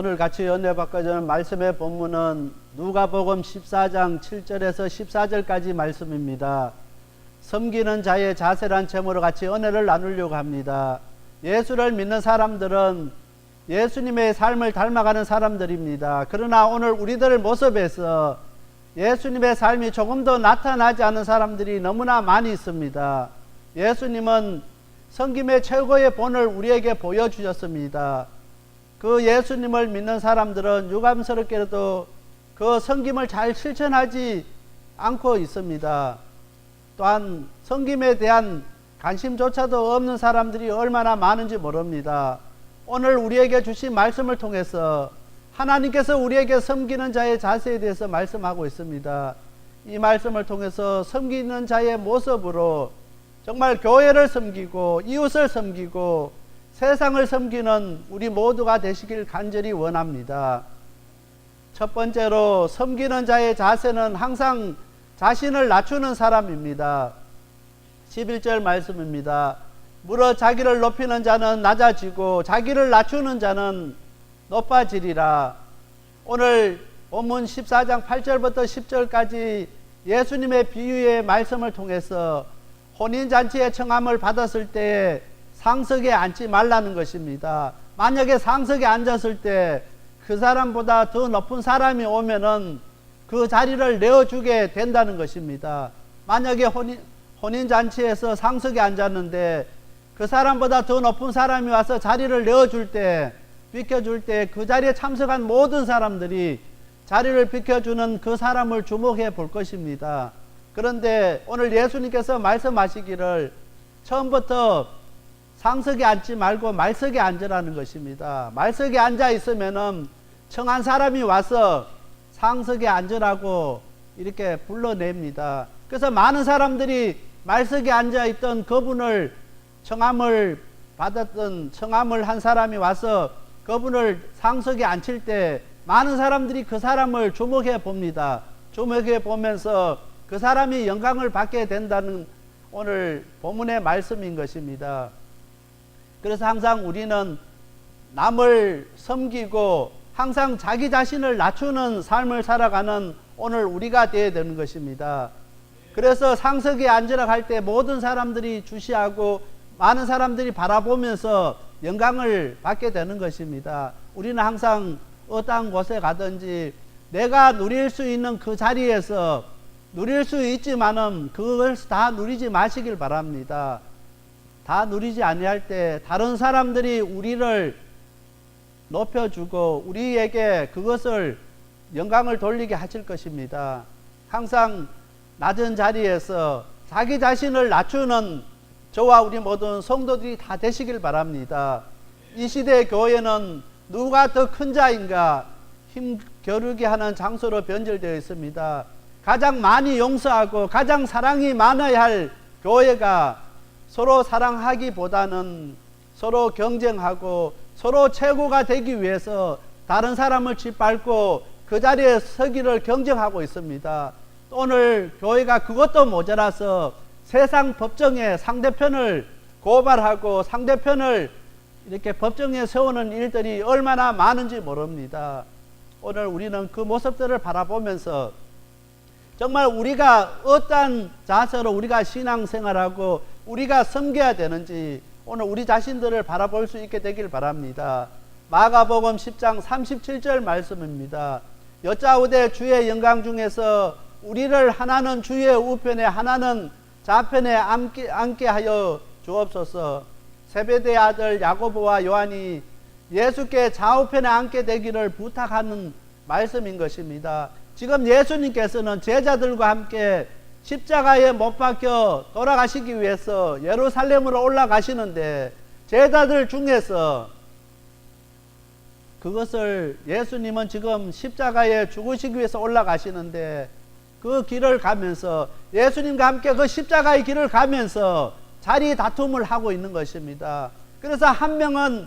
오늘 같이 연애 바꿔주는 말씀의 본문은 누가복음 14장 7절에서 14절까지 말씀입니다. 섬기는 자의 자세란 제목으로 같이 은혜를 나누려고 합니다. 예수를 믿는 사람들은 예수님의 삶을 닮아가는 사람들입니다. 그러나 오늘 우리들 모습에서 예수님의 삶이 조금 더 나타나지 않은 사람들이 너무나 많이 있습니다. 예수님은 성김의 최고의 본을 우리에게 보여주셨습니다. 그 예수님을 믿는 사람들은 유감스럽게도 그 성김을 잘 실천하지 않고 있습니다. 또한 성김에 대한 관심조차도 없는 사람들이 얼마나 많은지 모릅니다. 오늘 우리에게 주신 말씀을 통해서 하나님께서 우리에게 섬기는 자의 자세에 대해서 말씀하고 있습니다. 이 말씀을 통해서 섬기는 자의 모습으로 정말 교회를 섬기고 이웃을 섬기고 세상을 섬기는 우리 모두가 되시길 간절히 원합니다. 첫 번째로 섬기는 자의 자세는 항상 자신을 낮추는 사람입니다. 11절 말씀입니다. 물어 자기를 높이는 자는 낮아지고 자기를 낮추는 자는 높아지리라. 오늘 본문 14장 8절부터 10절까지 예수님의 비유의 말씀을 통해서 혼인잔치의 청함을 받았을 때 상석에 앉지 말라는 것입니다. 만약에 상석에 앉았을 때 그 사람보다 더 높은 사람이 오면은 그 자리를 내어주게 된다는 것입니다. 만약에 혼인, 혼인잔치에서 상석에 앉았는데 그 사람보다 더 높은 사람이 와서 자리를 내어줄 때, 비켜줄 때 그 자리에 참석한 모든 사람들이 자리를 비켜주는 그 사람을 주목해 볼 것입니다. 그런데 오늘 예수님께서 말씀하시기를 처음부터 상석에 앉지 말고 말석에 앉으라는 것입니다. 말석에 앉아 있으면은 청한 사람이 와서 상석에 앉으라고 이렇게 불러냅니다. 그래서 많은 사람들이 말석에 앉아 있던 그분을 청함을 받았던 청함을 한 사람이 와서 그분을 상석에 앉힐 때 많은 사람들이 그 사람을 주목해 봅니다. 주목해 보면서 그 사람이 영광을 받게 된다는 오늘 본문의 말씀인 것입니다. 그래서 항상 우리는 남을 섬기고 항상 자기 자신을 낮추는 삶을 살아가는 오늘 우리가 되어야 되는 것입니다. 그래서 상석에 앉으라 할 때 모든 사람들이 주시하고 많은 사람들이 바라보면서 영광을 받게 되는 것입니다. 우리는 항상 어떠한 곳에 가든지 내가 누릴 수 있는 그 자리에서 누릴 수 있지만은 그걸 다 누리지 마시길 바랍니다. 다 누리지 아니할 때 다른 사람들이 우리를 높여주고 우리에게 그것을 영광을 돌리게 하실 것입니다. 항상 낮은 자리에서 자기 자신을 낮추는 저와 우리 모든 성도들이 다 되시길 바랍니다. 이 시대 교회는 누가 더 큰 자인가 힘 겨루게 하는 장소로 변절되어 있습니다. 가장 많이 용서하고 가장 사랑이 많아야 할 교회가 서로 사랑하기보다는 서로 경쟁하고 서로 최고가 되기 위해서 다른 사람을 짓밟고 그 자리에 서기를 경쟁하고 있습니다. 오늘 교회가 그것도 모자라서 세상 법정에 상대편을 고발하고 상대편을 이렇게 법정에 세우는 일들이 얼마나 많은지 모릅니다. 오늘 우리는 그 모습들을 바라보면서 정말 우리가 어떤 자세로 우리가 신앙생활하고 우리가 섬겨야 되는지 오늘 우리 자신들을 바라볼 수 있게 되길 바랍니다. 마가복음 10장 37절 말씀입니다. 여짜오되 주의 영광 중에서 우리를 하나는 주의 우편에 하나는 좌편에 앉게, 앉게 하여 주옵소서. 세베대 아들 야고보와 요한이 예수께 좌우편에 앉게 되기를 부탁하는 말씀인 것입니다. 지금 예수님께서는 제자들과 함께 십자가에 못 박혀 돌아가시기 위해서 예루살렘으로 올라가시는데 제자들 중에서 그것을 예수님은 지금 십자가에 죽으시기 위해서 올라가시는데 그 길을 가면서 예수님과 함께 그 십자가의 길을 가면서 자리 다툼을 하고 있는 것입니다. 그래서 한 명은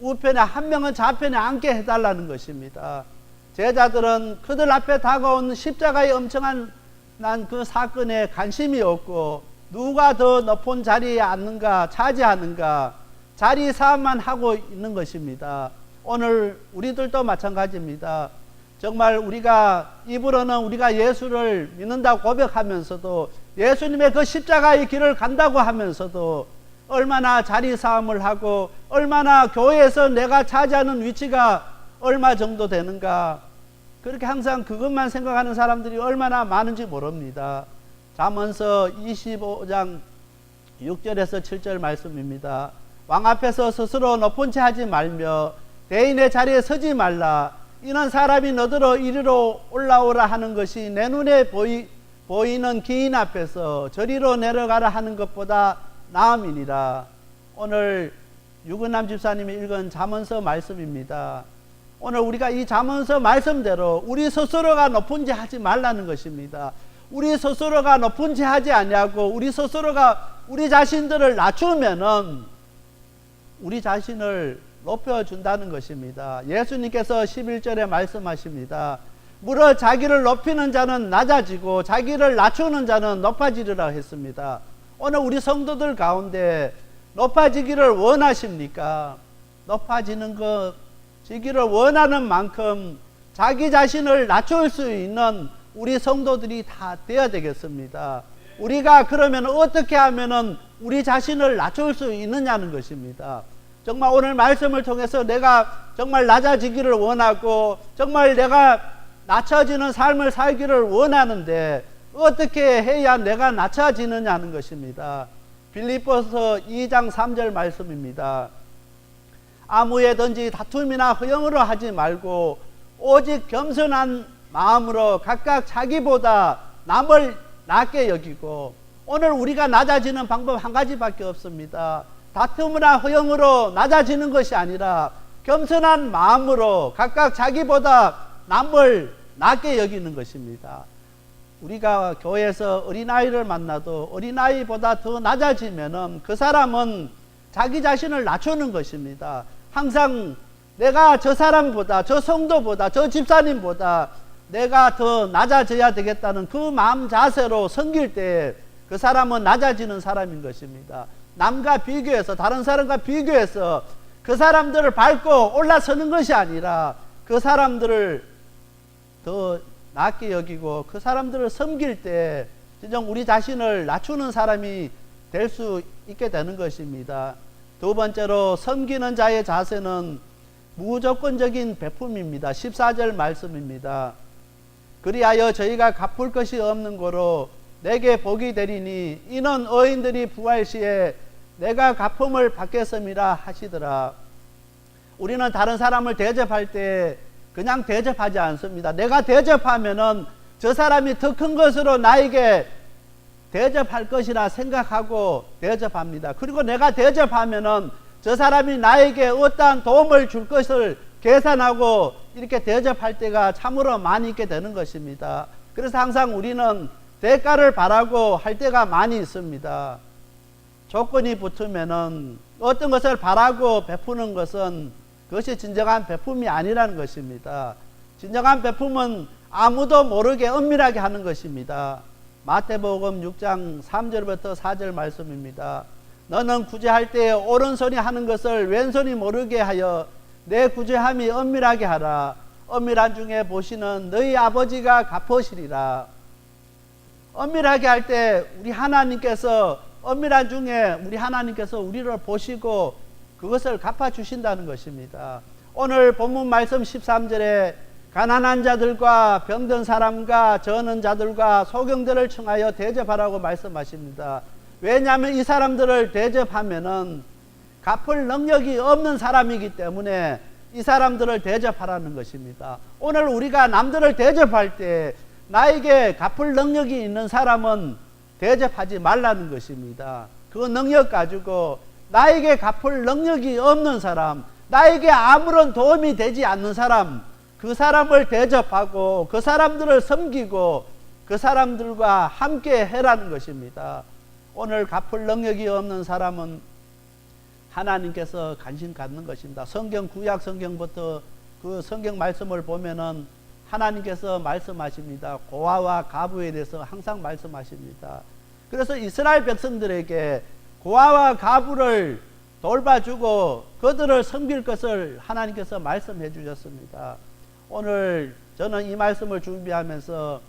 우편에 한 명은 좌편에 앉게 해달라는 것입니다. 제자들은 그들 앞에 다가온 십자가의 엄청한 난 그 사건에 관심이 없고 누가 더 높은 자리에 앉는가 차지하는가 자리 싸움만 하고 있는 것입니다. 오늘 우리들도 마찬가지입니다. 정말 우리가 입으로는 우리가 예수를 믿는다고 고백하면서도 예수님의 그 십자가의 길을 간다고 하면서도 얼마나 자리 싸움을 하고 얼마나 교회에서 내가 차지하는 위치가 얼마 정도 되는가 그렇게 항상 그것만 생각하는 사람들이 얼마나 많은지 모릅니다. 잠언서 25장 6절에서 7절 말씀입니다. 왕 앞에서 스스로 높은 채 하지 말며 대인의 자리에 서지 말라. 이는 사람이 너더러 이리로 올라오라 하는 것이 내 눈에 보이, 보이는 기인 앞에서 저리로 내려가라 하는 것보다 나음이니라. 오늘 유근남 집사님이 읽은 잠언서 말씀입니다. 오늘 우리가 이 잠언서 말씀대로 우리 스스로가 높은 지 하지 말라는 것입니다. 우리 스스로가 높은 지 하지 아니하고 우리 스스로가 우리 자신들을 낮추면은 우리 자신을 높여 준다는 것입니다. 예수님께서 11절에 말씀하십니다. 무려 자기를 높이는 자는 낮아지고 자기를 낮추는 자는 높아지리라 했습니다. 오늘 우리 성도들 가운데 높아지기를 원하십니까? 높아지는 것, 지기를 원하는 만큼 자기 자신을 낮출 수 있는 우리 성도들이 다 되어야 되겠습니다. 우리가 그러면 어떻게 하면은 우리 자신을 낮출 수 있느냐는 것입니다. 정말 오늘 말씀을 통해서 내가 정말 낮아지기를 원하고 정말 내가 낮춰지는 삶을 살기를 원하는데 어떻게 해야 내가 낮춰지느냐는 것입니다. 빌립보서 2장 3절 말씀입니다. 아무에든지 다툼이나 허영으로 하지 말고 오직 겸손한 마음으로 각각 자기보다 남을 낮게 여기고 오늘 우리가 낮아지는 방법 한 가지밖에 없습니다. 다툼이나 허영으로 낮아지는 것이 아니라 겸손한 마음으로 각각 자기보다 남을 낮게 여기는 것입니다. 우리가 교회에서 어린아이를 만나도 어린아이보다 더 낮아지면은 그 사람은 자기 자신을 낮추는 것입니다. 항상 내가 저 사람보다, 저 성도보다, 저 집사님보다 내가 더 낮아져야 되겠다는 그 마음 자세로 섬길 때 그 사람은 낮아지는 사람인 것입니다. 남과 비교해서, 다른 사람과 비교해서 그 사람들을 밟고 올라서는 것이 아니라 그 사람들을 더 낮게 여기고 그 사람들을 섬길 때 진정 우리 자신을 낮추는 사람이 될 수 있게 되는 것입니다. 두 번째로 섬기는 자의 자세는 무조건적인 베품입니다. 14절 말씀입니다. 그리하여 저희가 갚을 것이 없는 거로 내게 복이 되리니 이는 어인들이 부활 시에 내가 갚음을 받겠음이라 하시더라. 우리는 다른 사람을 대접할 때 그냥 대접하지 않습니다. 내가 대접하면은 저 사람이 더 큰 것으로 나에게 대접할 것이라 생각하고 대접합니다. 그리고 내가 대접하면은 저 사람이 나에게 어떠한 도움을 줄 것을 계산하고 이렇게 대접할 때가 참으로 많이 있게 되는 것입니다. 그래서 항상 우리는 대가를 바라고 할 때가 많이 있습니다. 조건이 붙으면은 어떤 것을 바라고 베푸는 것은 그것이 진정한 베품이 아니라는 것입니다. 진정한 베품은 아무도 모르게 은밀하게 하는 것입니다. 마태복음 6장 3절부터 4절 말씀입니다. 너는 구제할 때 오른손이 하는 것을 왼손이 모르게 하여 내 구제함이 은밀하게 하라. 은밀한 중에 보시는 너희 아버지가 갚으시리라. 은밀하게 할 때 우리 하나님께서 은밀한 중에 우리 하나님께서 우리를 보시고 그것을 갚아 주신다는 것입니다. 오늘 본문 말씀 13절에 가난한 자들과 병든 사람과 저는 자들과 소경들을 청하여 대접하라고 말씀하십니다. 왜냐하면 이 사람들을 대접하면은 갚을 능력이 없는 사람이기 때문에 이 사람들을 대접하라는 것입니다. 오늘 우리가 남들을 대접할 때 나에게 갚을 능력이 있는 사람은 대접하지 말라는 것입니다. 그 능력 가지고 나에게 갚을 능력이 없는 사람, 나에게 아무런 도움이 되지 않는 사람, 그 사람을 대접하고 그 사람들을 섬기고 그 사람들과 함께 해라는 것입니다. 오늘 갚을 능력이 없는 사람은 하나님께서 관심 갖는 것입니다. 성경 구약 성경부터 그 성경 말씀을 보면은 하나님께서 말씀하십니다. 고아와 가부에 대해서 항상 말씀하십니다. 그래서 이스라엘 백성들에게 고아와 가부를 돌봐주고 그들을 섬길 것을 하나님께서 말씀해 주셨습니다. 오늘 저는 이 말씀을 준비하면서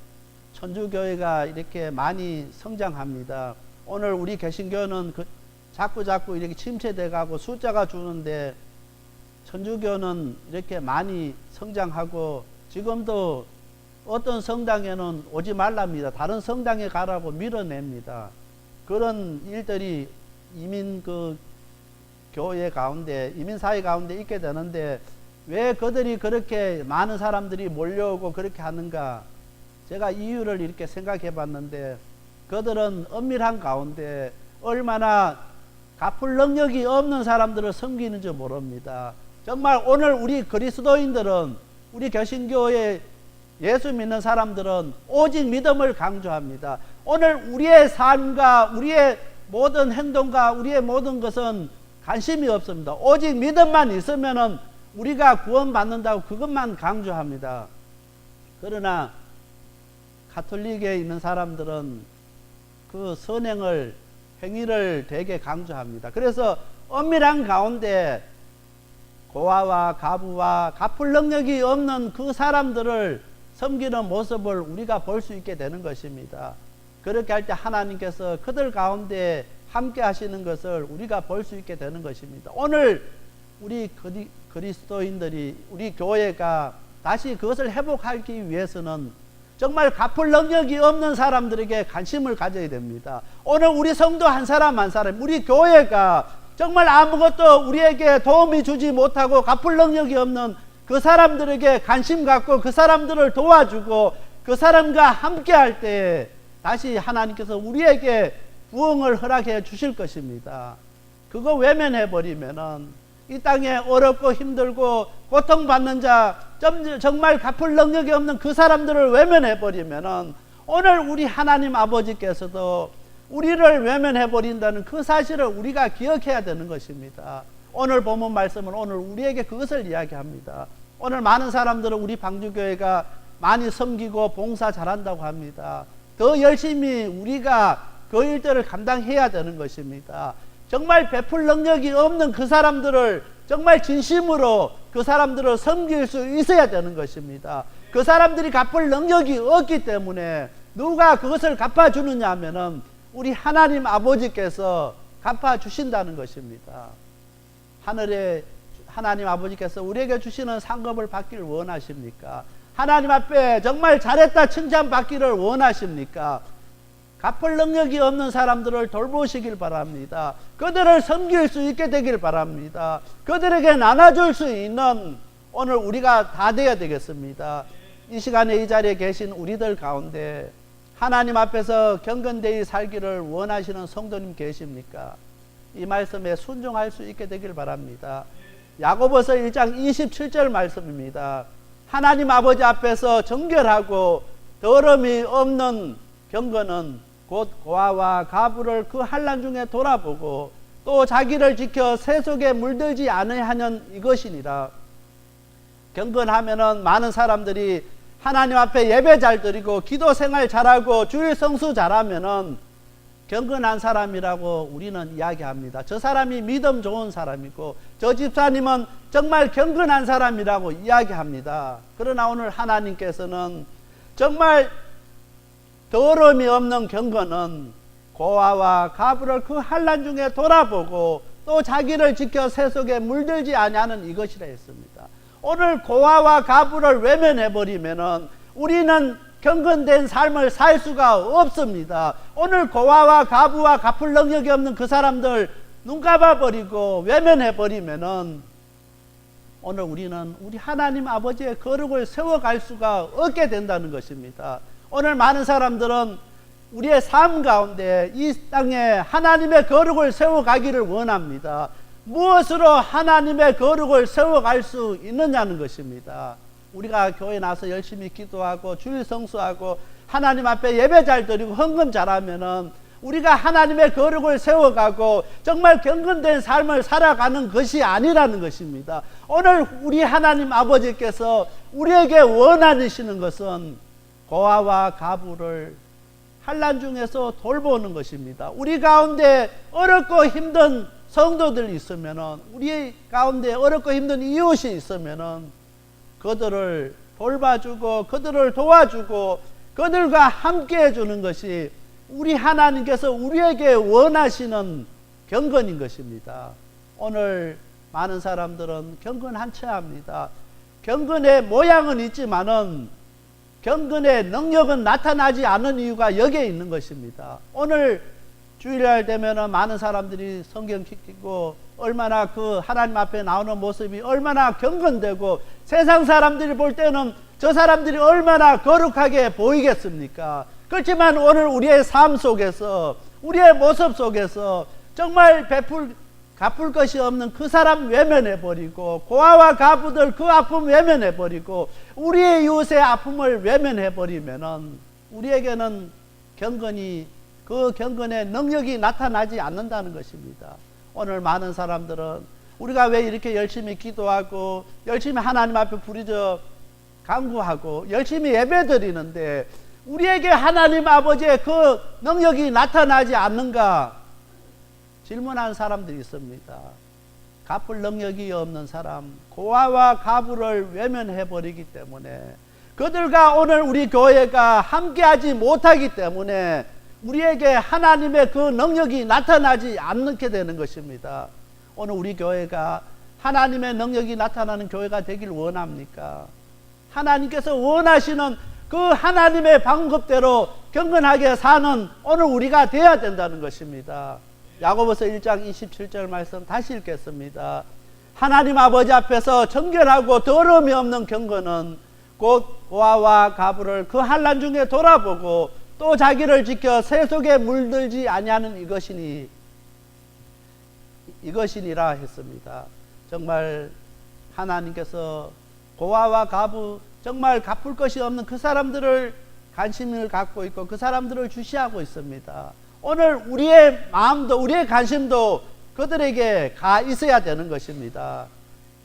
천주교회가 이렇게 많이 성장합니다. 오늘 우리 개신교는 그 자꾸 자꾸 이렇게 침체돼 가고 숫자가 주는데 천주교는 이렇게 많이 성장하고 지금도 어떤 성당에는 오지 말랍니다. 다른 성당에 가라고 밀어냅니다. 그런 일들이 이민 그 교회 가운데 이민 사회 가운데 있게 되는데 왜 그들이 그렇게 많은 사람들이 몰려오고 그렇게 하는가? 제가 이유를 이렇게 생각해 봤는데 그들은 엄밀한 가운데 얼마나 갚을 능력이 없는 사람들을 섬기는지 모릅니다. 정말 오늘 우리 그리스도인들은 우리 개신교의 예수 믿는 사람들은 오직 믿음을 강조합니다. 오늘 우리의 삶과 우리의 모든 행동과 우리의 모든 것은 관심이 없습니다. 오직 믿음만 있으면은 우리가 구원받는다고 그것만 강조합니다. 그러나 가톨릭에 있는 사람들은 그 선행을 행위를 되게 강조합니다. 그래서 엄밀한 가운데 고아와 가부와 갚을 능력이 없는 그 사람들을 섬기는 모습을 우리가 볼 수 있게 되는 것입니다. 그렇게 할 때 하나님께서 그들 가운데 함께 하시는 것을 우리가 볼 수 있게 되는 것입니다. 오늘 우리 그리, 그리스도인들이 우리 교회가 다시 그것을 회복하기 위해서는 정말 갚을 능력이 없는 사람들에게 관심을 가져야 됩니다. 오늘 우리 성도 한 사람 한 사람, 우리 교회가 정말 아무것도 우리에게 도움이 주지 못하고 갚을 능력이 없는 그 사람들에게 관심 갖고 그 사람들을 도와주고 그 사람과 함께 할때 다시 하나님께서 우리에게 부흥을 허락해 주실 것입니다. 그거 외면해 버리면은 이 땅에 어렵고 힘들고 고통받는 자 정말 갚을 능력이 없는 그 사람들을 외면해 버리면은 오늘 우리 하나님 아버지께서도 우리를 외면해 버린다는 그 사실을 우리가 기억해야 되는 것입니다. 오늘 본문 말씀은 오늘 우리에게 그것을 이야기합니다. 오늘 많은 사람들은 우리 방주교회가 많이 섬기고 봉사 잘한다고 합니다. 더 열심히 우리가 그 일들을 감당해야 되는 것입니다. 정말 베풀 능력이 없는 그 사람들을 정말 진심으로 그 사람들을 섬길 수 있어야 되는 것입니다. 그 사람들이 갚을 능력이 없기 때문에 누가 그것을 갚아주느냐 하면은 우리 하나님 아버지께서 갚아주신다는 것입니다. 하늘에 하나님 아버지께서 우리에게 주시는 상급을 받기를 원하십니까? 하나님 앞에 정말 잘했다 칭찬받기를 원하십니까? 갚을 능력이 없는 사람들을 돌보시길 바랍니다. 그들을 섬길 수 있게 되길 바랍니다. 그들에게 나눠줄 수 있는 오늘 우리가 다 되어야 되겠습니다. 이 시간에 이 자리에 계신 우리들 가운데 하나님 앞에서 경건되이 살기를 원하시는 성도님 계십니까? 이 말씀에 순종할 수 있게 되길 바랍니다. 야고보서 1장 27절 말씀입니다. 하나님 아버지 앞에서 정결하고 더러움이 없는 경건은 곧 고아와 가부를 그 환란 중에 돌아보고 또 자기를 지켜 새 속에 물들지 않으려 하는 이것이니라. 경건하면은 많은 사람들이 하나님 앞에 예배 잘 드리고 기도 생활 잘하고 주일 성수 잘하면은 경건한 사람이라고 우리는 이야기합니다. 저 사람이 믿음 좋은 사람이고 저 집사님은 정말 경건한 사람이라고 이야기합니다. 그러나 오늘 하나님께서는 정말 더러움이 없는 경건은 고아와 가부를 그 환란 중에 돌아보고 또 자기를 지켜 새 속에 물들지 아니하는 이것이라 했습니다. 오늘 고아와 가부를 외면해 버리면은 우리는 경건된 삶을 살 수가 없습니다. 오늘 고아와 가부와 갚을 능력이 없는 그 사람들 눈 감아 버리고 외면해 버리면은 오늘 우리는 우리 하나님 아버지의 거룩을 세워갈 수가 없게 된다는 것입니다. 오늘 많은 사람들은 우리의 삶 가운데 이 땅에 하나님의 거룩을 세워가기를 원합니다. 무엇으로 하나님의 거룩을 세워갈 수 있느냐는 것입니다. 우리가 교회 나서 열심히 기도하고 주일 성수하고 하나님 앞에 예배 잘 드리고 헌금 잘하면은 우리가 하나님의 거룩을 세워가고 정말 경건된 삶을 살아가는 것이 아니라는 것입니다. 오늘 우리 하나님 아버지께서 우리에게 원하시는 것은 고아와 가부를 환란 중에서 돌보는 것입니다. 우리 가운데 어렵고 힘든 성도들이 있으면은 우리 가운데 어렵고 힘든 이웃이 있으면은 그들을 돌봐주고 그들을 도와주고 그들과 함께 해주는 것이 우리 하나님께서 우리에게 원하시는 경건인 것입니다. 오늘 많은 사람들은 경건한 체 합니다. 경건의 모양은 있지만은 경건의 능력은 나타나지 않은 이유가 여기에 있는 것입니다. 오늘 주일날 되면은 많은 사람들이 성경 읽고 얼마나 그 하나님 앞에 나오는 모습이 얼마나 경건되고 세상 사람들이 볼 때는 저 사람들이 얼마나 거룩하게 보이겠습니까? 그렇지만 오늘 우리의 삶 속에서 우리의 모습 속에서 정말 베풀 갚을 것이 없는 그 사람 외면해 버리고 고아와 가부들 그 아픔 외면해 버리고 우리의 이웃의 아픔을 외면해 버리면은 우리에게는 경건이 그 경건의 능력이 나타나지 않는다는 것입니다. 오늘 많은 사람들은 우리가 왜 이렇게 열심히 기도하고 열심히 하나님 앞에 부르짖어 간구하고 열심히 예배 드리는데 우리에게 하나님 아버지의 그 능력이 나타나지 않는가 질문하는 사람들이 있습니다. 갚을 능력이 없는 사람, 고아와 가부를 외면해 버리기 때문에 그들과 오늘 우리 교회가 함께하지 못하기 때문에 우리에게 하나님의 그 능력이 나타나지 않게 되는 것입니다. 오늘 우리 교회가 하나님의 능력이 나타나는 교회가 되길 원합니까? 하나님께서 원하시는 그 하나님의 방법대로 경건하게 사는 오늘 우리가 되어야 된다는 것입니다. 야고보서 1장 27절 말씀 다시 읽겠습니다. 하나님 아버지 앞에서 정결하고 더러움이 없는 경건은 곧 고아와 가부를 그 환란 중에 돌아보고 또 자기를 지켜 새 속에 물들지 아니하는 이것이니 이것이니라 했습니다. 정말 하나님께서 고아와 가부 정말 갚을 것이 없는 그 사람들을 관심을 갖고 있고 그 사람들을 주시하고 있습니다. 오늘 우리의 마음도 우리의 관심도 그들에게 가 있어야 되는 것입니다.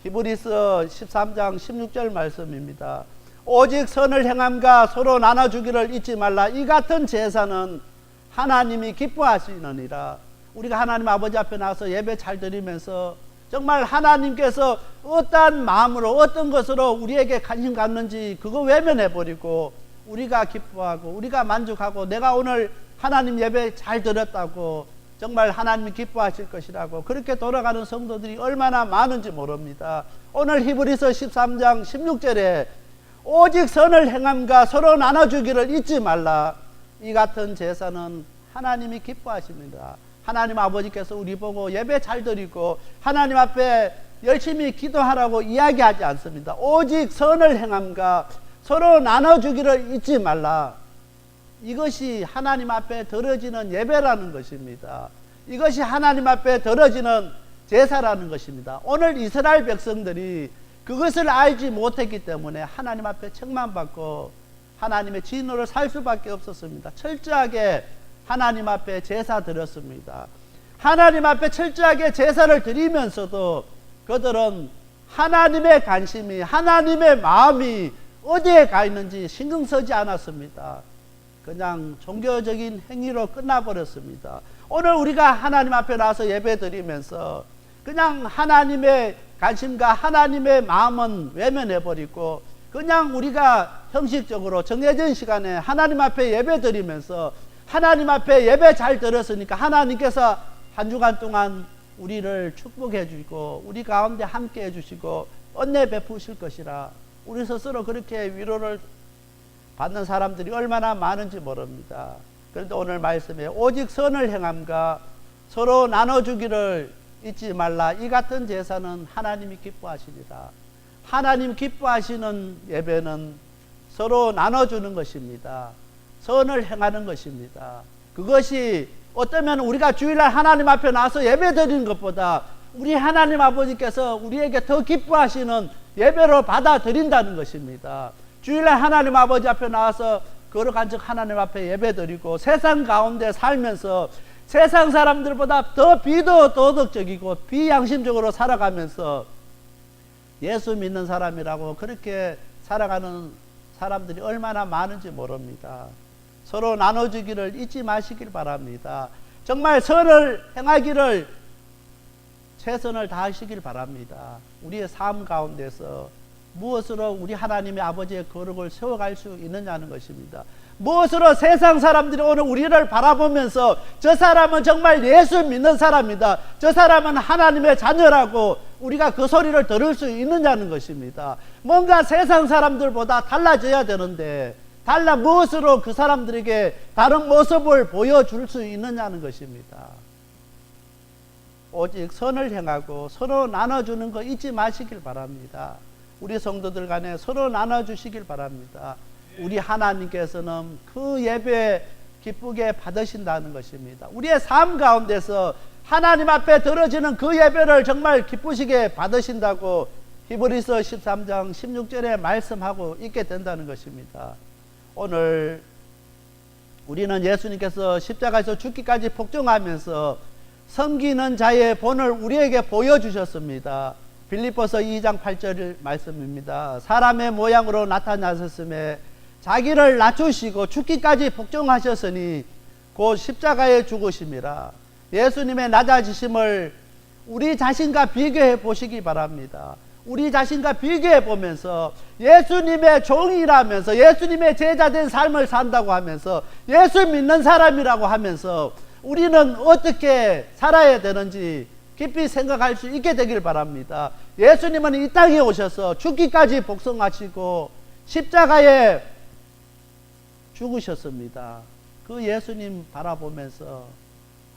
히브리서 13장 16절 말씀입니다. 오직 선을 행함과 서로 나눠주기를 잊지 말라. 이 같은 제사는 하나님이 기뻐하시느니라. 우리가 하나님 아버지 앞에 나서 예배 잘 드리면서 정말 하나님께서 어떠한 마음으로 어떤 것으로 우리에게 관심 갖는지 그거 외면해 버리고 우리가 기뻐하고 우리가 만족하고 내가 오늘 하나님 예배 잘 드렸다고 정말 하나님이 기뻐하실 것이라고 그렇게 돌아가는 성도들이 얼마나 많은지 모릅니다. 오늘 히브리서 13장 16절에 오직 선을 행함과 서로 나눠주기를 잊지 말라. 이 같은 제사는 하나님이 기뻐하십니다. 하나님 아버지께서 우리 보고 예배 잘 드리고 하나님 앞에 열심히 기도하라고 이야기하지 않습니다. 오직 선을 행함과 서로 나눠주기를 잊지 말라. 이것이 하나님 앞에 드려지는 예배라는 것입니다. 이것이 하나님 앞에 드려지는 제사라는 것입니다. 오늘 이스라엘 백성들이 그것을 알지 못했기 때문에 하나님 앞에 책망받고 하나님의 진노를 살 수밖에 없었습니다. 철저하게 하나님 앞에 제사 드렸습니다. 하나님 앞에 철저하게 제사를 드리면서도 그들은 하나님의 관심이 하나님의 마음이 어디에 가 있는지 신경 쓰지 않았습니다. 그냥 종교적인 행위로 끝나버렸습니다. 오늘 우리가 하나님 앞에 나서 예배 드리면서 그냥 하나님의 관심과 하나님의 마음은 외면해버리고 그냥 우리가 형식적으로 정해진 시간에 하나님 앞에 예배 드리면서 하나님 앞에 예배 잘 드렸으니까 하나님께서 한 주간 동안 우리를 축복해 주시고 우리 가운데 함께 해 주시고 은혜 베푸실 것이라 우리 스스로 그렇게 위로를 받는 사람들이 얼마나 많은지 모릅니다. 그런데 오늘 말씀에 오직 선을 행함과 서로 나눠주기를 잊지 말라. 이 같은 제사는 하나님이 기뻐하시리라. 하나님 기뻐하시는 예배는 서로 나눠주는 것입니다. 선을 행하는 것입니다. 그것이 어쩌면 우리가 주일날 하나님 앞에 나서 예배 드리는 것보다 우리 하나님 아버지께서 우리에게 더 기뻐하시는 예배로 받아들인다는 것입니다. 주일날 하나님 아버지 앞에 나와서 걸어간 즉 하나님 앞에 예배드리고 세상 가운데 살면서 세상 사람들보다 더 비도도덕적이고 비양심적으로 살아가면서 예수 믿는 사람이라고 그렇게 살아가는 사람들이 얼마나 많은지 모릅니다. 서로 나눠주기를 잊지 마시길 바랍니다. 정말 선을 행하기를 최선을 다하시길 바랍니다. 우리의 삶 가운데서 무엇으로 우리 하나님의 아버지의 거룩을 세워갈 수 있느냐는 것입니다. 무엇으로 세상 사람들이 오늘 우리를 바라보면서 저 사람은 정말 예수 믿는 사람이다. 저 사람은 하나님의 자녀라고 우리가 그 소리를 들을 수 있느냐는 것입니다. 뭔가 세상 사람들보다 달라져야 되는데 달라 무엇으로 그 사람들에게 다른 모습을 보여줄 수 있느냐는 것입니다. 오직 선을 행하고 서로 나눠주는 거 잊지 마시길 바랍니다. 우리 성도들 간에 서로 나눠주시길 바랍니다. 우리 하나님께서는 그 예배 기쁘게 받으신다는 것입니다. 우리의 삶 가운데서 하나님 앞에 들어지는 그 예배를 정말 기쁘시게 받으신다고 히브리서 13장 16절에 말씀하고 있게 된다는 것입니다. 오늘 우리는 예수님께서 십자가에서 죽기까지 복종하면서 섬기는 자의 본을 우리에게 보여주셨습니다. 빌립보서 2장 8절 말씀입니다. 사람의 모양으로 나타나셨음에 자기를 낮추시고 죽기까지 복종하셨으니 곧 십자가에 죽으심이라. 예수님의 낮아지심을 우리 자신과 비교해 보시기 바랍니다. 우리 자신과 비교해 보면서 예수님의 종이라면서 예수님의 제자된 삶을 산다고 하면서 예수 믿는 사람이라고 하면서 우리는 어떻게 살아야 되는지 깊이 생각할 수 있게 되길 바랍니다. 예수님은 이 땅에 오셔서 죽기까지 복성하시고 십자가에 죽으셨습니다. 그 예수님 바라보면서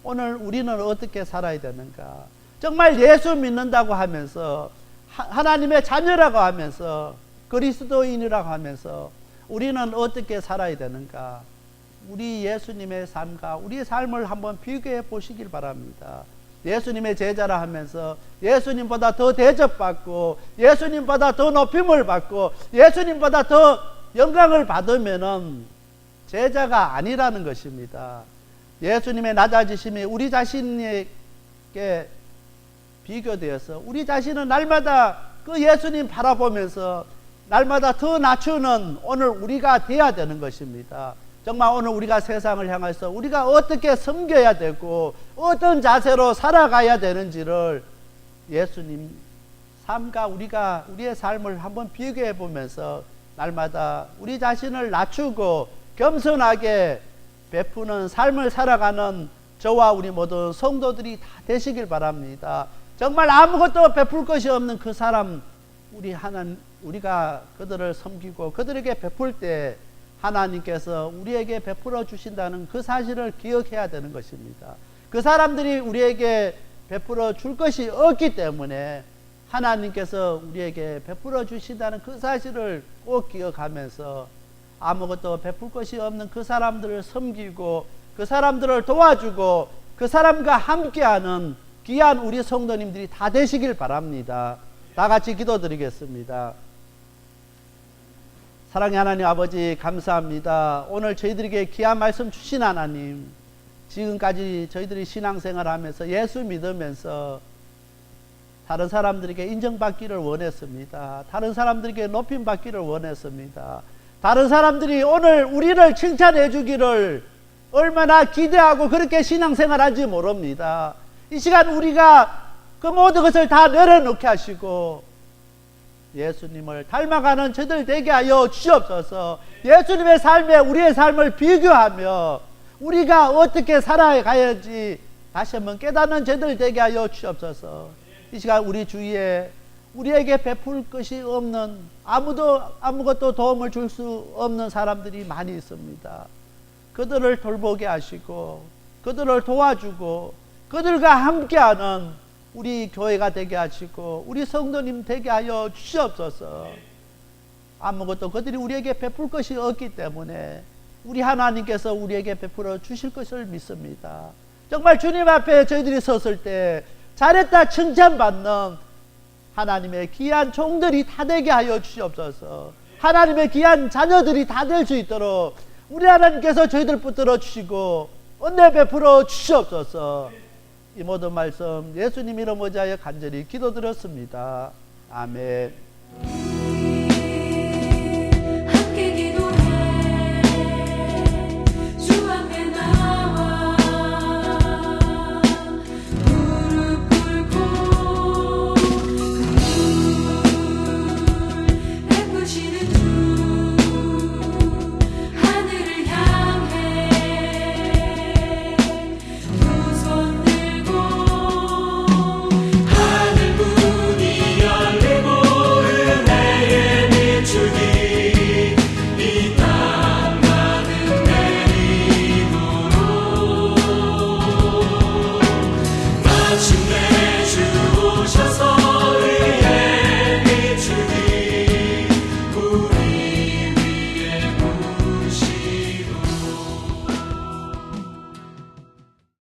오늘 우리는 어떻게 살아야 되는가? 정말 예수 믿는다고 하면서 하나님의 자녀라고 하면서 그리스도인이라고 하면서 우리는 어떻게 살아야 되는가? 우리 예수님의 삶과 우리의 삶을 한번 비교해 보시길 바랍니다. 예수님의 제자라 하면서 예수님보다 더 대접받고 예수님보다 더 높임을 받고 예수님보다 더 영광을 받으면은 제자가 아니라는 것입니다. 예수님의 낮아지심이 우리 자신에게 비교되어서 우리 자신은 날마다 그 예수님 바라보면서 날마다 더 낮추는 오늘 우리가 돼야 되는 것입니다. 정말 오늘 우리가 세상을 향해서 우리가 어떻게 섬겨야 되고 어떤 자세로 살아가야 되는지를 예수님 삶과 우리가 우리의 삶을 한번 비교해 보면서 날마다 우리 자신을 낮추고 겸손하게 베푸는 삶을 살아가는 저와 우리 모든 성도들이 다 되시길 바랍니다. 정말 아무것도 베풀 것이 없는 그 사람 우리 하나님 우리가 그들을 섬기고 그들에게 베풀 때 하나님께서 우리에게 베풀어 주신다는 그 사실을 기억해야 되는 것입니다. 그 사람들이 우리에게 베풀어 줄 것이 없기 때문에 하나님께서 우리에게 베풀어 주신다는 그 사실을 꼭 기억하면서 아무것도 베풀 것이 없는 그 사람들을 섬기고 그 사람들을 도와주고 그 사람과 함께하는 귀한 우리 성도님들이 다 되시길 바랍니다. 다 같이 기도드리겠습니다. 사랑의 하나님 아버지 감사합니다. 오늘 저희들에게 귀한 말씀 주신 하나님 지금까지 저희들이 신앙생활 하면서 예수 믿으면서 다른 사람들에게 인정받기를 원했습니다. 다른 사람들에게 높임 받기를 원했습니다. 다른 사람들이 오늘 우리를 칭찬해 주기를 얼마나 기대하고 그렇게 신앙생활 한지 모릅니다. 이 시간 우리가 그 모든 것을 다 내려놓게 하시고 예수님을 닮아가는 저들 되게 하여 주옵소서. 예수님의 삶에 우리의 삶을 비교하며 우리가 어떻게 살아가야지 다시 한번 깨닫는 저들 되게 하여 주옵소서. 이 시간 우리 주위에 우리에게 베풀 것이 없는 아무도 아무것도 도움을 줄 수 없는 사람들이 많이 있습니다. 그들을 돌보게 하시고 그들을 도와주고 그들과 함께하는 우리 교회가 되게 하시고 우리 성도님 되게 하여 주시옵소서. 아무것도 그들이 우리에게 베풀 것이 없기 때문에 우리 하나님께서 우리에게 베풀어 주실 것을 믿습니다. 정말 주님 앞에 저희들이 섰을 때 잘했다 칭찬받는 하나님의 귀한 종들이 다 되게 하여 주시옵소서. 하나님의 귀한 자녀들이 다 될 수 있도록 우리 하나님께서 저희들 붙들어 주시고 은혜 베풀어 주시옵소서. 이 모든 말씀 예수님 이름 의지하여 간절히 기도드렸습니다. 아멘.